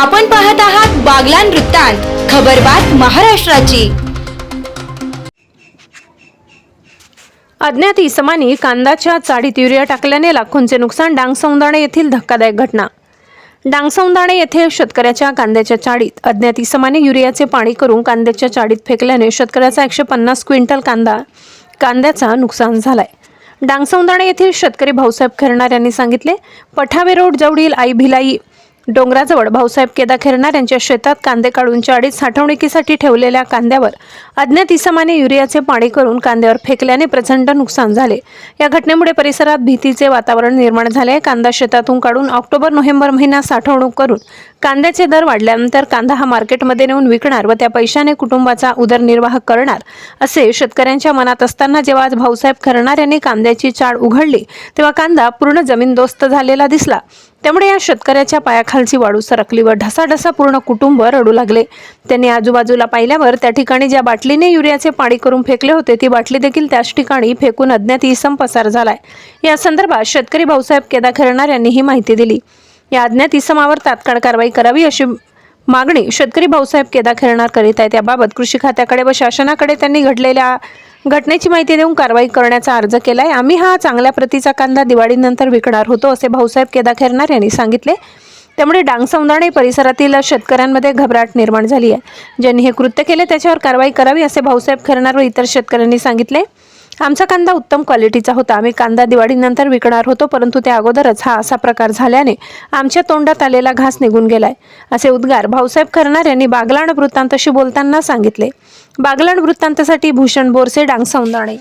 आपण पाहत आहात बागलान वृत्तांत खबरबात महाराष्ट्राची. अज्ञात इसमानी कांदाच्या चाडीत युरिया टाकल्याने लाखोंचे नुकसान डांगसौंदाणे येथील धक्कादायक घटना. डांगसौंदाणे येथे शेतकऱ्याच्या कांद्याच्या चाळीत. अज्ञात इसमाने युरियाचे पाणी करून कांद्याच्या चाळीत फेकल्याने शेतकऱ्याचा एकशे पन्नास क्विंटल कांदा कांद्याचा नुकसान झालाय. डांगसौंदाणे येथील शेतकरी भाऊसाहेब खेरणार यांनी सांगितले पठावे रोड जवळील आई भिलाई डोंगराजवळ भाऊसाहेब केदा खेरणार यांच्या शेतात कांदे काढून चाळीत साठवणुकीसाठी ठेवलेल्या कांद्यावर अज्ञात इसमाने युरियाचे पाणी करून कांद्यावर फेकल्याने प्रचंड नुकसान झाले. या घटनेमुळे परिसरात भीतीचे वातावरण निर्माण झाले. कांदा शेतातून काढून ऑक्टोबर नोव्हेंबर महिना साठवणूक करून कांद्याचे दर वाढल्यानंतर कांदा हा मार्केटमध्ये नेऊन विकणार व त्या पैशाने कुटुंबाचा उदरनिर्वाह करणार असे शेतकऱ्यांच्या मनात असताना जेव्हा आज भाऊसाहेब खरणार यांनी कांद्याची चाळ उघडली तेव्हा कांदा पूर्ण जमीनदोस्त झालेला दिसला. त्यामुळे या शेतकऱ्याच्या पायाखालची वाळू सरकली व ढसाढसा पूर्ण कुटुंब रडू लागले. त्यांनी आजूबाजूला पाहिल्यावर त्या ठिकाणी ज्या बाटलीने युरियाचे पाणी करून फेकले होते ती बाटली देखील त्याच ठिकाणी फेकून अज्ञात इसम पसार झालाय. या संदर्भात शेतकरी भाऊसाहेब केदा खरणार यांनी ही माहिती दिली. या अज्ञात इसमावर तात्काळ कारवाई करावी अशी मागणी शेतकरी भाऊसाहेब केदा खेळणार करीत आहेत. याबाबत कृषी खात्याकडे व शासनाकडे त्यांनी घडलेल्या घटनेची माहिती देऊन कारवाई करण्याचा अर्ज केला आहे आम्ही हा चांगल्या प्रतीचा कांदा दिवाळीनंतर विकणार होतो असे भाऊसाहेब केदा खेरणार यांनी सांगितले. त्यामुळे डांगसौंदाणे परिसरातील शेतकऱ्यांमध्ये घबराट निर्माण झाली आहे. ज्यांनी हे कृत्य केले त्याच्यावर कारवाई करावी असे भाऊसाहेब खैरनार व इतर शेतकऱ्यांनी सांगितले. आमचा कांदा उत्तम क्वालिटीचा होता. आम्ही कांदा दिवाळीनंतर विकणार होतो परंतु त्या अगोदरच हा असा प्रकार झाल्याने आमच्या तोंडात आलेला घास निघून गेलाय. असे उद्गार भाऊसाहेब खरणार यांनी बागलाण वृत्तांतशी बोलताना सांगितले. बागलाण वृत्तांतासाठी भूषण बोरसे डांग सौंदाणे